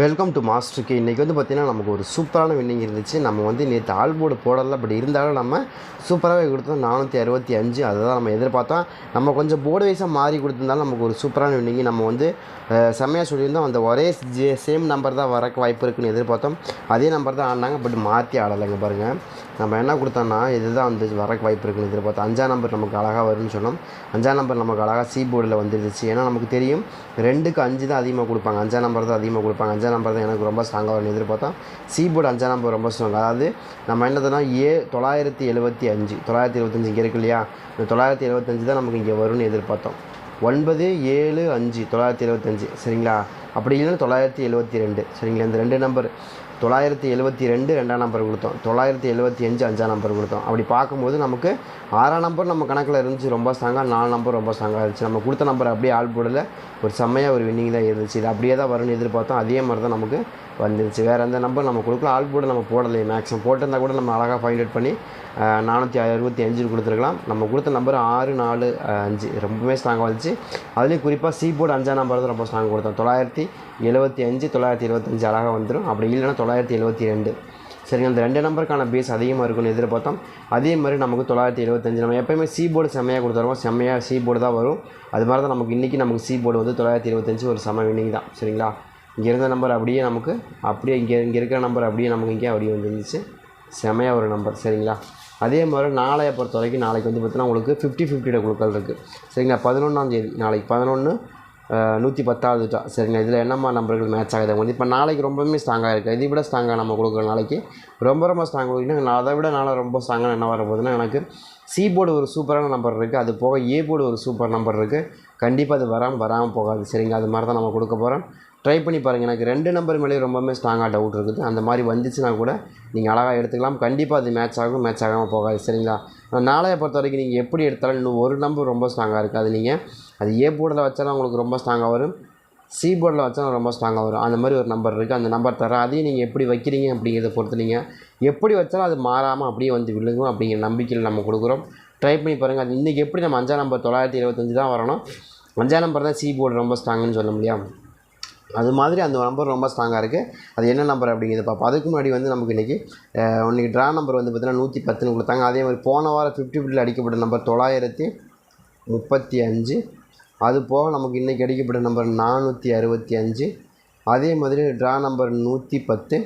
Welcome to மாஸ்டருக்கு இன்றைக்கி வந்து பார்த்திங்கன்னா நமக்கு ஒரு சூப்பரான வின்னிங் இருந்துச்சு. நம்ம வந்து நேற்று ஆல் போர்டு போடல பட் இருந்தாலும் நம்ம சூப்பராகவே கொடுத்தோம். நானூற்றி அறுபத்தி அஞ்சு அதை தான் நம்ம எதிர்பார்த்தோம். நம்ம கொஞ்சம் போர்டு வைஸாக மாறி கொடுத்துருந்தாலும் நமக்கு ஒரு சூப்பரான வின்னிங் நம்ம வந்து செம்மையாக சொல்லியிருந்தோம். அந்த ஒரே ஜே சேம் நம்பர் தான் வரக்கு வாய்ப்பு இருக்குன்னு எதிர்பார்த்தோம். அதே நம்பர் தான் ஆடினாங்க பட் மாற்றி ஆடலைங்க பாருங்கள் நம்ம என்ன கொடுத்தோம்னா இதுதான் வந்து வரக்கு வாய்ப்பு இருக்குன்னு எதிர்பார்த்தோம். அஞ்சாம் நம்பர் நமக்கு அழகாக வரும்னு சொன்னோம். அஞ்சாம் நம்பர் நமக்கு அழகாக சி போர்டில் வந்துருச்சு. ஏன்னா நமக்கு தெரியும் ரெண்டுக்கு அஞ்சு தான் அதிகமாக கொடுப்பாங்க. அஞ்சாம் நம்பர் தான் அதிகமாக கொடுப்பாங்க. அஞ்சாம் நம்பர் தான் எனக்கு ரொம்ப ஸ்ட்ராங்காக வரும்னு எதிர்பார்த்தோம். சி போர்டு அஞ்சாம் நம்பர் ரொம்ப ஸ்ட்ராங் அதாவது நம்ம என்னதுன்னா ஏ தொள்ளாயிரத்தி எழுபத்தி அஞ்சு. தொள்ளாயிரத்தி எழுபத்தஞ்சு இங்கே இருக்கு இல்லையா? இந்த தொள்ளாயிரத்தி எழுபத்தஞ்சு தான் நமக்கு இங்கே வரும்னு எதிர்பார்த்தோம். ஒன்பது ஏழு அஞ்சு. தொள்ளாயிரத்தி எழுபத்தஞ்சு சரிங்களா? அப்படி இல்லைன்னா தொள்ளாயிரத்தி எழுபத்தி ரெண்டு. சரிங்களா? இந்த ரெண்டு நம்பர் தொள்ளாயிரத்தி எழுபத்தி ரெண்டு ரெண்டாம் நம்பர் கொடுத்தோம். தொள்ளாயிரத்தி எழுபத்தி அஞ்சு அஞ்சாம் நம்பர் கொடுத்தோம். அப்படி பார்க்கும்போது நமக்கு ஆறாம் நம்பர் நம்ம கணக்கில் இருந்துச்சு ரொம்ப ஸ்ட்ராங்காக நாலு நம்பர் ரொம்ப ஸ்ட்ராங்காக இருந்துச்சு. நம்ம கொடுத்த நம்பர் அப்படியே ஆள் போடல. ஒரு செம்மையாக ஒரு வின்னிங் தான் இருந்துச்சு. இது அப்படியே தான் வரும்னு எதிர்பார்த்தோம். அதே மாதிரி தான் நமக்கு வந்துருச்சு. வேறு எந்த நம்பர் நம்ம கொடுக்கல ஆள் போர்டு நம்ம போடலையே. மேக்ஸிமம் போட்டிருந்தா கூட நம்ம அழகாக ஃபைண்ட் அவுட் பண்ணி நானூற்றி அறுபத்தி அஞ்சு கொடுத்துருக்கலாம். நம்ம கொடுத்த நம்பர் ஆறு நாலு அஞ்சு. ரொம்பவே ஸ்ட்ராங்காக வந்துச்சு. அதுலேயும் குறிப்பாக சி போர்டு அஞ்சாம் நம்பர் தான் ரொம்ப ஸ்ட்ராங் கொடுத்தோம். தொள்ளாயிரத்தி எழுபத்தி அஞ்சு தொள்ளாயிரத்தி இருபத்தஞ்சு அழகாக வந்துடும் அப்படி இல்லைன்னா தொள்ளாயிரத்தி தொள்ளாயிரத்தி எழுபத்தி ரெண்டு சரிங்க அந்த ரெண்டு நம்பருக்கான பேஸ் அதிகமாக இருக்கும்னு எதிர்பார்த்தோம். அதே மாதிரி நமக்கு தொள்ளாயிரத்தி எழுபத்தஞ்சு நம்ம எப்போயுமே சி போர்டு செம்மையாக கொடுத்துருவோம். செம்மையாக சி போர்டு தான் வரும். அது மாதிரி தான் நமக்கு இன்றைக்கி நமக்கு சி போர்டு வந்து தொள்ளாயிரத்தி எழுபத்தஞ்சு ஒரு செம வின்னிங் தான். சரிங்களா? இங்கே இருந்த நம்பர் அப்படியே நமக்கு அப்படியே இங்கே இங்கே இருக்கிற நம்பர் அப்படியே நமக்கு இங்கே அப்படியே வந்துருந்துச்சு. செமையாக ஒரு நம்பர் சரிங்களா? அதே மாதிரி நாளையை பொறுத்த வரைக்கும் நாளைக்கு வந்து பார்த்தீங்கன்னா உங்களுக்கு ஃபிஃப்டி ஃபிஃப்டியோட குழுக்கள் இருக்குது சரிங்களா? பதினொன்றாந்தேதி நாளைக்கு பதினொன்று நூற்றி பத்தாவது டா சரிங்களா இதில் என்னம்மா நம்பர்கள் மேட்ச் ஆகுது? வந்து இப்போ நாளைக்கு ரொம்பவுமே ஸ்ட்ராங்காக இருக்குது இதை விட ஸ்ட்ராங்காக நம்ம கொடுக்குற நாளைக்கு ரொம்ப ரொம்ப ஸ்ட்ராங் கொடுக்குன்னா அதை விட நாளாக ரொம்ப ஸ்ட்ராங்காக என்ன வர போகுதுன்னா எனக்கு சி போர்டு ஒரு சூப்பரான நம்பர் இருக்குது அது போக ஏ போர்டு ஒரு சூப்பர் நம்பர் இருக்குது கண்டிப்பாக அது வராமல் வராமல் போகாது. சரிங்க. அது மாதிரி தான் நம்ம கொடுக்க போகிறோம் ட்ரை பண்ணி பாருங்கள் எனக்கு ரெண்டு நம்பர் மேலே ரொம்பவுமே ஸ்ட்ராங்காக டவுட் இருக்குது. அந்த மாதிரி வந்துச்சுன்னா கூட நீங்கள் அழகாக எடுத்துக்கலாம். கண்டிப்பாக அது மேட்ச் ஆகும் மேட்ச் ஆகாமல் போகாது. சரிங்களா? நாளையை பொறுத்த வரைக்கும் நீங்கள் எப்படி எடுத்தாலும் இன்னும் ஒரு நம்பர் ரொம்ப ஸ்ட்ராங்காக இருக்குது. அது நீங்கள் அது ஏ போர்டில் வச்சாலும் உங்களுக்கு ரொம்ப ஸ்ட்ராங்காக வரும். சி போர்டில் வச்சாலும் ரொம்ப ஸ்ட்ராங்காக வரும். அந்த மாதிரி ஒரு நம்பர் இருக்குது அந்த நம்பர் தரேன் அதையும் நீங்கள் எப்படி வைக்கிறீங்க அப்படிங்கிறத பொறுத்து நீங்கள் எப்படி வச்சாலும் அது மாறாமல் அப்படியே வந்து விழுங்கும் அப்படிங்கிற நம்பிக்கையில் நம்ம கொடுக்குறோம். ட்ரை பண்ணி பாருங்கள் அது இன்றைக்கி எப்படி நம்ம அஞ்சாம் நம்பர் தொள்ளாயிரத்தி எழுபத்தஞ்சு தான் வரணும். அஞ்சாம் நம்பர் தான் சி போர்டு ரொம்ப ஸ்ட்ராங்குன்னு சொல்ல முடியாது அது மாதிரி அந்த நம்பர் ரொம்ப ஸ்ட்ராங்காக இருக்குது அது என்ன நம்பர் அப்படிங்கிறத பார்ப்போம். அதுக்கு முன்னாடி வந்து நமக்கு இன்றைக்கி இன்றைக்கி ட்ரா நம்பர் வந்து பார்த்திங்கன்னா நூற்றி பத்துன்னு கொடுத்தாங்க. அதே மாதிரி போன வாரம் ஃபிஃப்டி ஃபிஃப்டியில் அடிக்கப்பட்ட நம்பர் தொள்ளாயிரத்தி முப்பத்தி அஞ்சு. அது போக நமக்கு இன்றைக்கி அடிக்கப்பட்ட நம்பர் நானூற்றி அறுபத்தி அஞ்சு. அதே மாதிரி ட்ரா நம்பர் நூற்றி பத்து.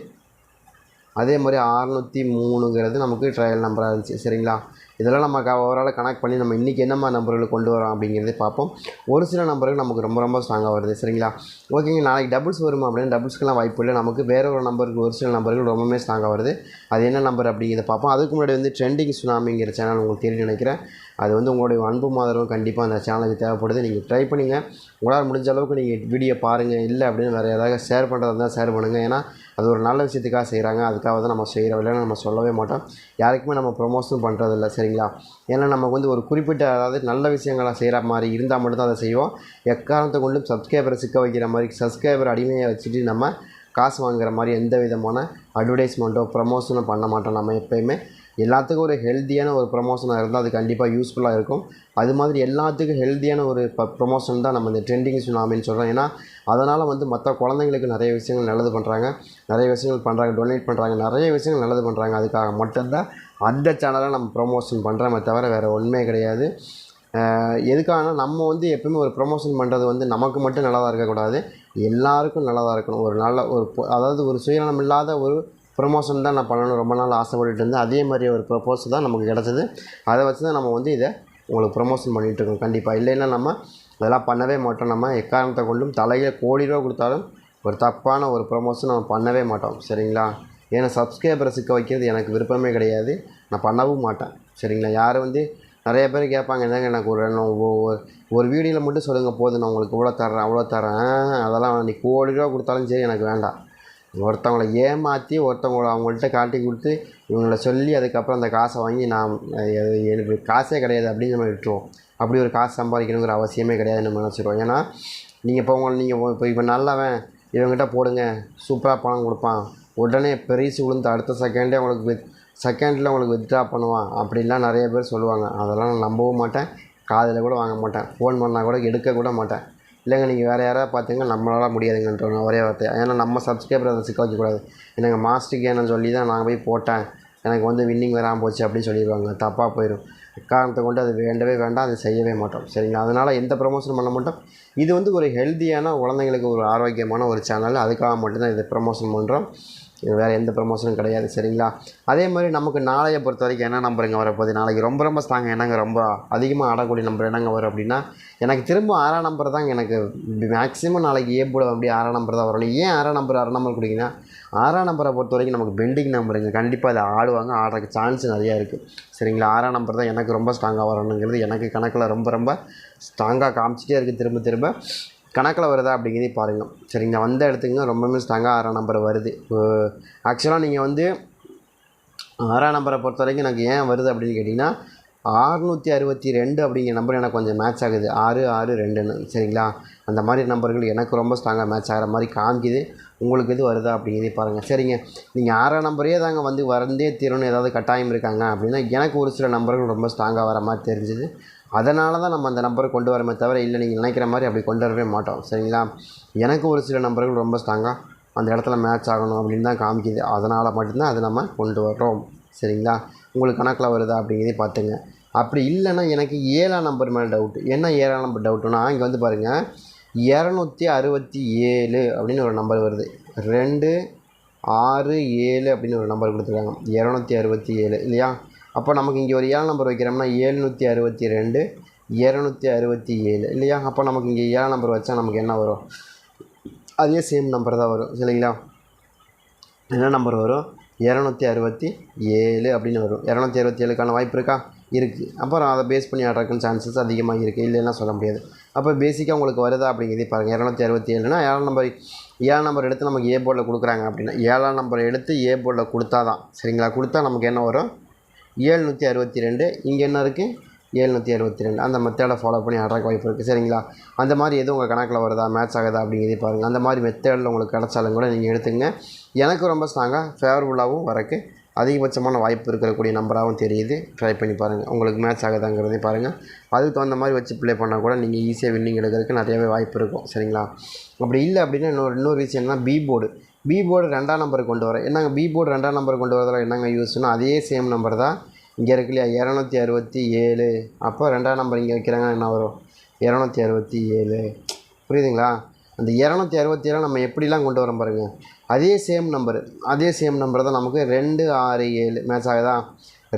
அதே மாதிரி அறநூற்றி மூணுங்கிறது நமக்கு ட்ரையல் நம்பராக இருந்துச்சு. சரிங்களா? இதெல்லாம் நம்ம க ஓவரால் கனெக்ட் பண்ணி நம்ம இன்றைக்கி என்னம்மா நம்பர்களை கொண்டு வரோம் அப்படிங்கிறத பார்ப்போம். ஒரு சில நம்பர்கள் நமக்கு ரொம்ப ரொம்ப ஸ்ட்ராங்காக வருது. சரிங்களா? ஓகேங்க நாளைக்கு டபுள்ஸ் வருமா அப்படின்னு டபுள்ஸ்க்கெலாம் வாய்ப்பு இல்லை. நமக்கு வேறு ஒரு நம்பருக்கு ஒரு சில நம்பர்கள் ரொம்பவுமே ஸ்ட்ராங்காக வருது. அது என்ன நம்பர் அப்படிங்கிறத பார்ப்போம். அதுக்கு முன்னாடி வந்து ட்ரெண்டிங் சுனாமிங்கிற சேனல் உங்களுக்கு தெரியும் நினைக்கிறேன். அது வந்து உங்களுடைய அன்பு மாதரும் கண்டிப்பாக அந்த சேனலுக்கு தேவைப்படுது. நீங்கள் ட்ரை பண்ணுங்கள் உங்களால் முடிஞ்ச அளவுக்கு நீங்கள் வீடியோ பாருங்கள் இல்லை அப்படின்னு வேறு ஏதாவது ஷேர் பண்ணுறதா இருந்தால் ஷேர் பண்ணுங்கள் ஏன்னா அது ஒரு நல்ல விஷயத்துக்காக செய்கிறாங்க அதுக்காக தான் நம்ம செய்கிறோம் இல்லைன்னா நம்ம சொல்லவே மாட்டோம். யாருக்குமே நம்ம ப்ரொமோஷன் பண்ணுறதில்ல சரி சரிங்களா? ஏன்னா நமக்கு வந்து ஒரு குறிப்பிட்ட அதாவது நல்ல விஷயங்களை செய்கிற மாதிரி இருந்தால் மட்டும்தான் அதை செய்வோம். எக்காரணத்தை கொண்டும் சப்ஸ்கிரைபரை சிக்க வைக்கிற மாதிரி சப்ஸ்கிரைபர் அடிமையை வச்சுட்டு நம்ம காசு வாங்குற மாதிரி எந்த விதமான அட்வர்டைஸ்மெண்ட்டோ ப்ரமோஷனோ பண்ண மாட்டோம் நம்ம எப்போயுமே. எல்லாத்துக்கும் ஒரு ஹெல்த்தியான ஒரு ப்ரொமோஷனாக இருந்தால் அது கண்டிப்பாக யூஸ்ஃபுல்லாக இருக்கும். அது மாதிரி எல்லாத்துக்கும் ஹெல்த்தியான ஒரு ப ப்ரொமோஷன் தான் நம்ம இந்த ட்ரெண்டிங் சுனாமின்னு சொல்கிறோம் ஏன்னா அதனால் வந்து மற்ற குழந்தைங்களுக்கு நிறைய விஷயங்கள் நல்லது பண்ணுறாங்க நிறைய விஷயங்கள் பண்ணுறாங்க டொனேட் பண்ணுறாங்க நிறைய விஷயங்கள் நல்லது பண்ணுறாங்க அதுக்காக மட்டும்தான் அந்த சேனலை நம்ம ப்ரொமோஷன் பண்ணுறோமே தவிர வேறு ஒன்றுமே கிடையாது. எதுக்கான எதுக்காகனா நம்ம வந்து எப்பவுமே ஒரு ப்ரொமோஷன் பண்ணுறது வந்து நமக்கு மட்டும் நல்லதாக இருக்கக்கூடாது. எல்லாருக்கும் நல்லதாக இருக்கணும். ஒரு நல்ல ஒரு அதாவது ஒரு சுயநலம் இல்லாத ஒரு ப்ரொமோஷன் தான் நான் பண்ணணும் ரொம்ப நாள் ஆசைப்பட்டுட்டு இருந்தேன். அதே மாதிரி ஒரு ப்ரொப்போஸ் தான் நமக்கு கிடச்சிது. அதை வச்சு தான் நம்ம வந்து இதை உங்களுக்கு ப்ரொமோஷன் பண்ணிகிட்டு இருக்கோம். கண்டிப்பாக இல்லைன்னா நம்ம அதெல்லாம் பண்ணவே மாட்டோம். நம்ம எக்காரணத்தை கொண்டும் தலையில் கோடி ரூபா கொடுத்தாலும் ஒரு தப்பான ஒரு ப்ரொமோஷன் நம்ம பண்ணவே மாட்டோம். சரிங்களா? ஏன்னா சப்ஸ்கிரைபரை சிக்க வைக்கிறது எனக்கு விருப்பமே கிடையாது. நான் பண்ணவும் மாட்டேன். சரிங்களா? யார் வந்து நிறைய பேர் கேட்பாங்க என்னங்க எனக்கு ஒரு ஒரு வீடியோவில் மட்டும் சொல்லுங்கள் போதும். நான் உங்களுக்கு இவ்வளோ தரேன் அவ்வளோ தரேன் அதெல்லாம் நீ கோடி ரூபா கொடுத்தாலும் சரி எனக்கு வேண்டாம். ஒருத்தவங்களை ஏமாற்றி ஒருத்தவங்கள அவங்கள்ட்ட காட்டி கொடுத்து இவங்கள சொல்லி அதுக்கப்புறம் அந்த காசை வாங்கி நான் எனக்கு காசே கிடையாது அப்படின்னு நம்ம விட்டுருவோம். அப்படி ஒரு காசு சம்பாதிக்கணுங்கிற அவசியமே கிடையாது நம்ம நினச்சிடுவோம் ஏன்னா நீங்கள் இப்போ உங்களை நீங்கள் இப்போ இப்போ நல்லவன் இவங்ககிட்ட போடுங்க. சூப்பராக பணம் கொடுப்பான். உடனே பெருசு விழுந்து அடுத்த செகண்டே உங்களுக்கு வித் செகண்டில் உங்களுக்கு வித்ட்ரா பண்ணுவான். அப்படின்லாம் நிறைய பேர் சொல்லுவாங்க. அதெல்லாம் நான் நம்பவும் மாட்டேன். காதில் கூட வாங்க மாட்டேன். ஃபோன் பண்ணால் கூட எடுக்க கூட மாட்டேன். இல்லைங்க நீங்கள் வேறு யாராவது பார்த்தீங்கன்னா நம்மளால முடியாதுங்கன்ற ஒரே வார்த்தை ஏன்னா நம்ம சப்ஸ்கிரைபர் அதை சிக்க வைக்கக்கூடாது எனக்கு மாஸ்டர் ஏன்னு சொல்லி தான் நான் போய் போட்டேன். எனக்கு வந்து வின்னிங் வராமல் போச்சு அப்படின்னு சொல்லிடுவாங்க. தப்பாக போயிடும் காரணத்தை கொண்டு அது வேண்டவே வேண்டாம் அது செய்யவே மாட்டோம். சரிங்களா? அதனால் எந்த ப்ரமோஷன் பண்ண மாட்டோம். இது வந்து ஒரு ஹெல்த்தியான குழந்தைங்களுக்கு ஒரு ஆரோக்கியமான ஒரு சேனல் அதுக்காக மட்டும்தான் இதை ப்ரமோஷன் பண்ணுறோம் வேறு எந்த ப்ரமோஷனும் கிடையாது சரிங்களா? அதே மாதிரி நமக்கு நாளையை பொறுத்த வரைக்கும் என்ன நம்பருங்க வரப்போகுது? நாளைக்கு ரொம்ப ரொம்ப ஸ்ட்ராங் என்னங்க? ரொம்ப அதிகமாக ஆடக்கூடிய நம்பர் என்னங்க வரும் அப்படின்னா எனக்கு திரும்ப ஆறாம் நம்பர் தாங்க எனக்கு மேக்ஸிமம் நாளைக்கு ஏ போட அப்படி ஆறாம் நம்பர் தான் வரணும் ஏன் ஆறாம் நம்பர் ஆறாம் நம்பர் கொடுத்தீங்கன்னா ஆறாம் நம்பரை பொறுத்த வரைக்கும் நமக்கு பெண்டிங் நம்பருங்க கண்டிப்பாக அதை ஆடுவாங்க ஆடுறதுக்கு சான்ஸ் நிறையா இருக்குது சரிங்களா? ஆறாம் நம்பர் தான் எனக்கு ரொம்ப ஸ்ட்ராங்காக வரணுங்கிறது எனக்கு கணக்கில் ரொம்ப ரொம்ப ஸ்ட்ராங்காக காமிச்சிட்டே இருக்குது திரும்ப திரும்ப கணக்கில் வருதா அப்படிங்கிறதே பாருங்கள் சரிங்களா வந்த இடத்துக்குங்க ரொம்பவுமே ஸ்ட்ராங்காக ஆறாம் நம்பர் வருது. ஆக்சுவலாக நீங்கள் வந்து ஆறாம் நம்பரை பொறுத்த வரைக்கும் எனக்கு ஏன் வருது அப்படின்னு கேட்டிங்கன்னா ஆறுநூற்றி அறுபத்தி ரெண்டு அப்படிங்கிற நம்பர் எனக்கு கொஞ்சம் மேட்ச் ஆகுது. ஆறு ஆறு ரெண்டுன்னு. சரிங்களா? அந்த மாதிரி நம்பர்கள் எனக்கு ரொம்ப ஸ்ட்ராங்காக மேட்ச் ஆகிற மாதிரி காமிக்குது. உங்களுக்கு இது வருதா அப்படிங்கிறதே பாருங்கள் சரிங்க. நீங்கள் ஆறாம் நம்பரே தாங்க வந்து வரந்தே தீரணும். ஏதாவது கட்டாயம் இருக்காங்க அப்படின்னா எனக்கு ஒரு சில நம்பர்கள் ரொம்ப ஸ்ட்ராங்காக வர மாதிரி தெரிஞ்சுது. அதனால தான் நம்ம அந்த நம்பரை கொண்டு வரமே தவிர இல்லை நீங்கள் நினைக்கிற மாதிரி அப்படி கொண்டு வரவே மாட்டோம். சரிங்களா? எனக்கு ஒரு சில நம்பர்கள் ரொம்ப ஸ்ட்ராங்காக அந்த இடத்துல மேட்ச் ஆகணும் அப்படின்னு தான் காமிக்குது. அதனால் மட்டும்தான் அதை நம்ம கொண்டு வர்றோம். சரிங்களா? உங்களுக்கு கணக்கில் வருதா அப்படிங்கிறதே பார்த்துங்க. அப்படி இல்லைன்னா எனக்கு ஏழாம் நம்பர் மேலே டவுட்டு என்ன ஏழாம் நம்பர் டவுட்டுனா இங்கே வந்து பாருங்கள் இரநூத்தி அறுபத்தி ஏழு அப்படின்னு ஒரு நம்பர் வருது. ரெண்டு ஆறு ஏழு அப்படின்னு ஒரு நம்பர் கொடுத்துருக்காங்க. இரநூத்தி அறுபத்தி ஏழு இல்லையா? அப்போ நமக்கு இங்கே ஒரு ஏழு நம்பர் வைக்கிறோம்னா ஏழ்நூற்றி அறுபத்தி ரெண்டு இரநூத்தி அறுபத்தி ஏழு இல்லையா? அப்போ நமக்கு இங்கே ஏழு நம்பர் வச்சா நமக்கு என்ன வரும்? அதே சேம் நம்பர் தான் வரும் சரிங்களா? என்ன நம்பர் வரும்? இரநூத்தி அறுபத்தி ஏழு அப்படின்னு வரும். இரநூத்தி அறுபத்தி ஏழுக்கான வாய்ப்பு இருக்கா? இருக்குது அப்புறம் அதை பேஸ் பண்ணி ஆடுறதுக்கு சான்சஸ் அதிகமாக இருக்குது இல்லைன்னா சொல்ல முடியாது. அப்போ பேசிக்காக உங்களுக்கு வருதா அப்படிங்கிறதே பாருங்கள் இரநூத்தி அறுபத்தி ஏழுனா ஏழாம் நம்பர் ஏழாம் நம்பர் எடுத்து நமக்கு ஏ போர்டில் கொடுக்குறாங்க அப்படின்னா ஏழாம் நம்பர் எடுத்து ஏ போர்டில் கொடுத்தா தான் சரிங்களா? கொடுத்தா நமக்கு என்ன வரும்? ஏழ்நூற்றி அறுபத்தி ரெண்டு. இங்கே என்ன இருக்குது ஏழ்நூற்றி அறுபத்தி ரெண்டு. அந்த மெத்தேடை ஃபாலோ பண்ணி ஆடுறக்கு வாய்ப்பு இருக்குது சரிங்களா? அந்த மாதிரி எதுவும் உங்கள் கணக்கில் வருதா? மேட்ச் ஆகுதா? அப்படிங்கிறதே பாருங்கள் அந்த மாதிரி மெத்தேடில் உங்களுக்கு கிடச்சாலும் கூட நீங்கள் எடுத்துங்க எனக்கு ரொம்ப ஸ்ட்ராங்காக ஃபேவரபுளாகவும் வரக்கு அதிகபட்சமான வாய்ப்பு இருக்கக்கூடிய நம்பராகவும் தெரியுது. ட்ரை பண்ணி பாருங்கள் உங்களுக்கு மேட்ச் ஆகுதாங்கிறதையும் பாருங்கள் அதுக்கு தகுந்த மாதிரி வச்சு ப்ளே பண்ணால் கூட நீங்கள் ஈஸியாக வின்னிங் எடுக்கிறதுக்கு நிறையவே வாய்ப்பு இருக்கும். சரிங்களா? அப்படி இல்லை அப்படின்னா இன்னொரு இன்னொரு விஷயம் என்ன பி போர்டு பி போர்டு ரெண்டாம் நம்பர் கொண்டு வரோம் என்னங்க பி போர்டு ரெண்டாம் நம்பர் கொண்டு வரதில் என்னங்க யூஸ்னால் அதே சேம் நம்பர் தான். இங்கே இருக்கு இல்லையா இரநூத்தி அறுபத்தி ஏழு. அப்போ ரெண்டாம் நம்பர் இங்கே வைக்கிறாங்க என்ன வரும்? இரநூத்தி அறுபத்தி ஏழு. புரியுதுங்களா? அந்த இரநூத்தி அறுபத்தி ஏழு நம்ம எப்படிலாம் கொண்டு வரோம் பாருங்கள் அதே சேம் நம்பரு அதே சேம் நம்பர் தான் நமக்கு ரெண்டு ஆறு ஏழு. மேட்ச் ஆகுதா?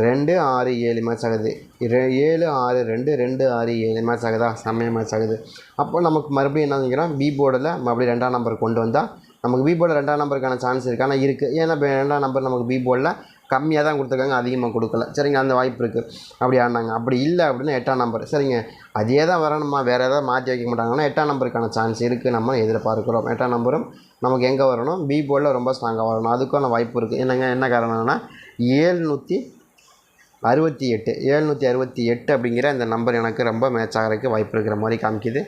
ரெண்டு ஆறு ஏழு மேட்ச் ஆகுது. ரெ ஏழு ஆறு ரெண்டு ரெண்டு ஆறு ஏழு மேட்ச் ஆகுதா? செம்மையாக மேட்ச் ஆகுது. அப்போ நமக்கு மறுபடியும் என்ன நினைக்கிறோம் பி போர்டில் மறுபடியும் ரெண்டாம் நம்பர் கொண்டு வந்தால் நமக்கு பி போர்டில் ரெண்டாம் நம்பருக்கான சான்ஸ் இருக்குது ஆனால் இருக்குது ஏன்னா இப்போ ரெண்டாம் நம்பர் நமக்கு பி போர்டில் கம்மியாக தான் கொடுத்துருக்காங்க. அதிகமாக கொடுக்கல. சரிங்க அந்த வாய்ப்பு இருக்குது அப்படி ஆனாங்க. அப்படி இல்லை அப்படின்னா எட்டாம் நம்பர். சரிங்க. அதே தான் வரணுமா? வேறு எதாவது மாற்றி வைக்க மாட்டாங்கன்னா எட்டாம் நம்பருக்கான சான்ஸ் இருக்குது நம்ம எதிர்பார்க்குறோம். எட்டாம் நம்பரும் நமக்கு எங்கே வரணும்? பி போர்டில் ரொம்ப ஸ்ட்ராங்காக வரணும். அதுக்கான வாய்ப்பு இருக்குது என்னங்க என்ன காரணம்னா ஏழ்நூற்றி அறுபத்தி எட்டு ஏழ்நூற்றி அறுபத்தி எட்டு அப்படிங்கிற இந்த நம்பர் எனக்கு ரொம்ப மேட்ச் ஆகிறதுக்கு வாய்ப்பு இருக்கிற மாதிரி காமிக்குது.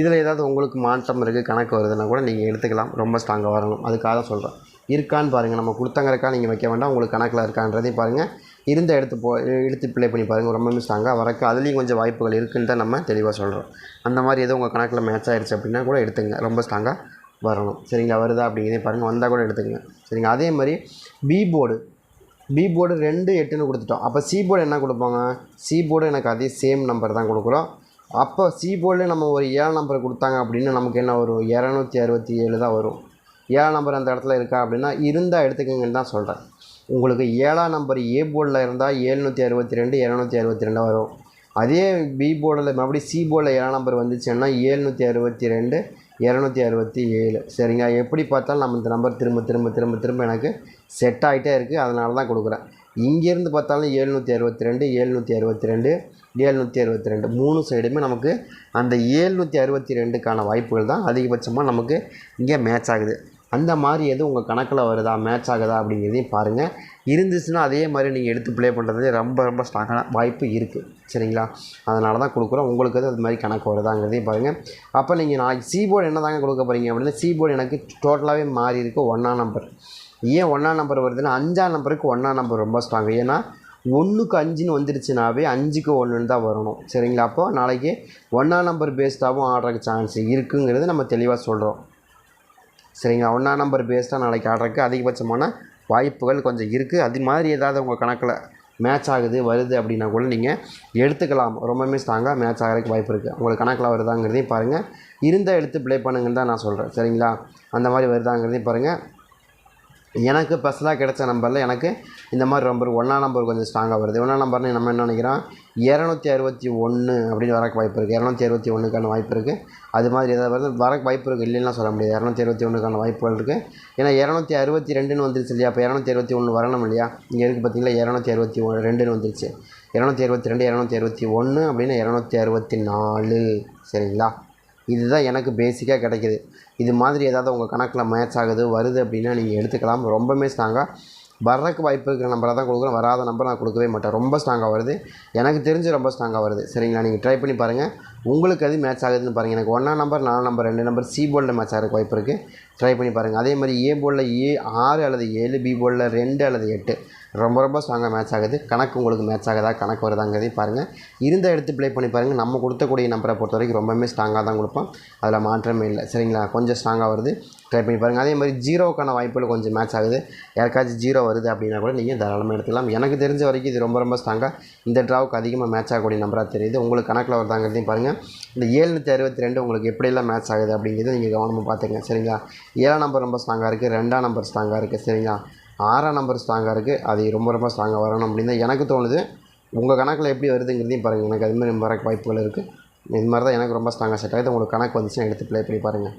இதில் ஏதாவது உங்களுக்கு மாற்றம் இருக்குது கணக்கு வருதுன்னா கூட நீங்கள் எடுத்துக்கலாம். ரொம்ப ஸ்ட்ராங்காக வரணும். அதுக்காக சொல்கிறேன் இருக்கான்னு பாருங்கள் நம்ம கொடுத்தங்கிறக்கா நீங்கள் வைக்க வேண்டாம். உங்களுக்கு கணக்கில் இருக்கான்றதையும் பாருங்கள் இருந்த எடுத்து போ எடுத்து ப்ளே பண்ணி பாருங்கள் ரொம்பவே ஸ்ட்ராங்காக வரக்கு அதுலேயும் கொஞ்சம் வாய்ப்புகள் இருக்குன்னு தான் நம்ம தெளிவாக சொல்கிறோம் அந்த மாதிரி எதுவும் உங்கள் கணக்கில் மேட்ச் ஆகிடுச்சு அப்படின்னா கூட எடுத்துங்க. ரொம்ப ஸ்ட்ராங்காக வரணும். சரிங்களா? வருதா அப்படிங்கிறதே பாருங்கள் வந்தால் கூட எடுத்துங்க சரிங்க அதே மாதிரி பி போர்டு பி போர்டு ரெண்டு எட்டுன்னு கொடுத்துட்டோம். அப்போ சி போர்டு என்ன கொடுப்பாங்க? சி போர்டு எனக்கு அதே சேம் நம்பர் தான் கொடுக்குறோம். அப்போ சி போர்டில் நம்ம ஒரு ஏழு நம்பர் கொடுத்தாங்க அப்படின்னு நமக்கு என்ன வரும்? இரநூத்தி அறுபத்தி ஏழு தான் வரும். ஏழாம் நம்பர் அந்த இடத்துல இருக்கா அப்படின்னா இருந்தால் எடுத்துக்கங்கன்னு தான் சொல்கிறேன் உங்களுக்கு ஏழாம் நம்பர் ஏ போர்டில் இருந்தால் ஏழ்நூற்றி அறுபத்தி ரெண்டு இரநூத்தி அறுபத்தி ரெண்டு வரும். அதே பி போர்டில் மறுபடியும் சி போர்டில் ஏழாம் நம்பர் வந்துச்சுன்னா ஏழ்நூற்றி அறுபத்தி ரெண்டு இரநூத்தி அறுபத்தி ஏழு. சரிங்க எப்படி பார்த்தாலும் நம்ம இந்த நம்பர் திரும்ப திரும்ப திரும்ப திரும்ப எனக்கு செட் ஆகிட்டே இருக்குது அதனால தான் கொடுக்குறேன். இங்கேருந்து பார்த்தாலும் ஏழ்நூற்றி அறுபத்தி ரெண்டு ஏழ்நூற்றி அறுபத்தி ரெண்டு ஏழ்நூற்றி அறுபத்தி ரெண்டு. மூணு சைடுமே நமக்கு அந்த ஏழ்நூற்றி அறுபத்தி ரெண்டுக்கான வாய்ப்புகள் தான் அதிகபட்சமாக நமக்கு இங்கே மேட்ச் ஆகுது. அந்த மாதிரி எதுவும் உங்கள் கணக்கில் வருதா? மேட்ச் ஆகுதா? அப்படிங்கிறதையும் பாருங்கள் இருந்துச்சுன்னா அதே மாதிரி நீங்கள் எடுத்து ப்ளே பண்ணுறது ரொம்ப ரொம்ப ஸ்ட்ராங்கான வாய்ப்பு இருக்குது சரிங்களா? அதனால தான் கொடுக்குறோம். உங்களுக்கு அது அது மாதிரி கணக்கு வருதாங்கிறதையும் பாருங்கள் அப்போ நீங்கள் நாளைக்கு சீபோர்டு என்ன தாங்க கொடுக்க போகிறீங்க அப்படின்னா சீபோர்டு எனக்கு டோட்டலாகவே மாறி இருக்குது ஒன்றாம் நம்பர் ஏன் ஒன்றாம் நம்பர் வருதுன்னா அஞ்சாம் நம்பருக்கு ஒன்றாம் நம்பர் ரொம்ப ஸ்ட்ராங் ஏன்னா ஒன்றுக்கு அஞ்சுன்னு வந்துருச்சுனாவே அஞ்சுக்கு ஒன்றுன்னு தான் வரணும். சரிங்களா? அப்போ நாளைக்கு ஒன்றாம் நம்பர் பேஸ்டாகவும் ஆடுறதுக்கு சான்ஸ் இருக்குங்கிறது நம்ம தெளிவாக சொல்கிறோம் சரிங்களா? ஒன்றாம் நம்பர் பேஸ்டாக நாளைக்கு ஆடுறதுக்கு அதிகபட்சமான வாய்ப்புகள் கொஞ்சம் இருக்குது அது மாதிரி ஏதாவது உங்கள் கணக்கில் மேட்ச் ஆகுது வருது அப்படின்னா கூட நீங்கள் எடுத்துக்கலாம். ரொம்பவுமே ஸ்ட்ராங்காக மேட்ச் ஆகிறதுக்கு வாய்ப்பு இருக்குது உங்களுக்கு கணக்கில் வருதாங்கிறதையும் பாருங்கள் இருந்தால் எடுத்து ப்ளே பண்ணுங்கன்னு தான் நான் சொல்கிறேன் சரிங்களா? அந்த மாதிரி வருதாங்கிறதையும் பாருங்கள் எனக்கு பர்சனலாக கிடைச்ச நம்பரில் எனக்கு இந்த மாதிரி நம்பர் ஒன்றா நம்பர் கொஞ்சம் ஸ்ட்ராங்காக வருது. ஒன்றா நம்பர்னு நம்ம என்ன நினைக்கிறோம்? இரநூத்தி அறுபத்தி ஒன்று அப்படின்னு வரக்கு வாய்ப்பு இருக்குது இரநூத்தி அறுபத்தி ஒன்றுக்கான வாய்ப்பு இருக்குது அது மாதிரி ஏதாவது வருது. வரக்கு வாய்ப்பு இருக்குது இல்லைன்னா சொல்ல முடியாது. இரநூத்தி அறுபத்தி ஒன்றுக்கான வாய்ப்புகள் இருக்குது ஏன்னா இரநூத்தி அறுபத்தி ரெண்டுன்னு வந்துருச்சு இல்லையா? அப்போ இரநூத்தி அறுபத்தி ஒன்று வரணும் இல்லையா? இங்கே இருக்குது பார்த்தீங்களா இரநூத்தி அறுபத்தி ஒன்று ரெண்டுன்னு வந்துருச்சு. இரநூத்தி அறுபத்தி ரெண்டு இரநூத்தி அறுபத்தி ஒன்று அப்படின்னு இரநூத்தி அறுபத்தி நாலு. சரிங்களா? இதுதான் எனக்கு பேசிக்காக கிடைக்கிது. இது மாதிரி ஏதாவது உங்கள் கணக்கில் மேட்ச் ஆகுது வருது அப்படின்னா நீங்கள் எடுத்துக்கலாம். ரொம்பவுமே ஸ்ட்ராங்காக வர்றதுக்கு வாய்ப்பு இருக்கிற நம்பரை தான் கொடுக்குறேன் வராத நம்பர் நான் கொடுக்கவே மாட்டேன். ரொம்ப ஸ்ட்ராங்காக வருது. எனக்கு தெரிஞ்சு ரொம்ப ஸ்ட்ராங்காக வருது. சரிங்களா? நீங்கள் ட்ரை பண்ணி பாருங்கள் உங்களுக்கு அது மேட்ச் ஆகுதுன்னு பாருங்கள் எனக்கு ஒன்றா நம்பர் நாலு நம்பர் ரெண்டு நம்பர் சி போர்டில் மேட்ச் ஆகிறதுக்கு வாய்ப்பு இருக்குது ட்ரை பண்ணி பாருங்கள் அதே மாதிரி ஏ போர்டில் ஏ ஆறு அல்லது ஏழு பி போர்டில் ரெண்டு அல்லது எட்டு. ரொம்ப ரொம்ப ஸ்ட்ராங்காக மேட்ச் ஆகுது. கணக்கு உங்களுக்கு மேட்ச் ஆகுதா? கணக்கு வருதாங்கிறதையும் பாருங்கள் இருந்த எடுத்து ப்ளே பண்ணி பாருங்கள் நம்ம கொடுத்தக்கூடிய நம்பரை பொறுத்த வரைக்கும் ரொம்பவுமே ஸ்ட்ராங்காக தான் கொடுப்போம். அதில் மாற்றமே இல்லை. சரிங்களா? கொஞ்சம் ஸ்ட்ராங்காக வருது. ட்ரை பண்ணி பாருங்கள் அதே மாதிரி ஜீரோக்கான வாய்ப்புகள் கொஞ்சம் மேட்ச் ஆகுது. யாருக்காச்சும் ஜீரோ வருது அப்படின்னா கூட நீங்கள் தாராளமாக எடுத்துக்கலாம். எனக்கு தெரிஞ்ச வரைக்கும் இது ரொம்ப ரொம்ப ஸ்ட்ராங்காக இந்த ட்ராவுக்கு அதிகமாக மேட்ச் ஆகக்கூடிய நம்பராக தெரியுது. உங்களுக்கு கணக்கில் வருதாங்கிறதையும் பாருங்கள் இந்த ஏழுநூற்றி அறுபத்தி ரெண்டு உங்களுக்கு எப்படியெல்லாம் மேட்ச் ஆகுது அப்படிங்கிறத நீங்கள் கவனமாக பார்த்துங்க சரிங்களா? ஏழாம் நம்பர் ரொம்ப ஸ்ட்ராங்காக இருக்குது ரெண்டாம் நம்பர் ஸ்ட்ராங்காக இருக்குது சரிங்களா? ஆறாம் நம்பர் ஸ்ட்ராங்காக இருக்குது அது ரொம்ப ரொம்ப ஸ்ட்ராங்காக வரணும் அப்படின்னு தான் எனக்கு தோணுது. உங்கள் கணக்கில் எப்படி வருதுங்கிறதையும் பாருங்கள் எனக்கு அது மாதிரி வாய்ப்புகள் இருக்குது இது மாதிரி தான் எனக்கு ரொம்ப ஸ்ட்ராங்காக செட் ஆகுது. உங்களுக்கு கணக்கு வந்துச்சுன்னா எடுத்து ப்ளே பண்ணி பாருங்கள்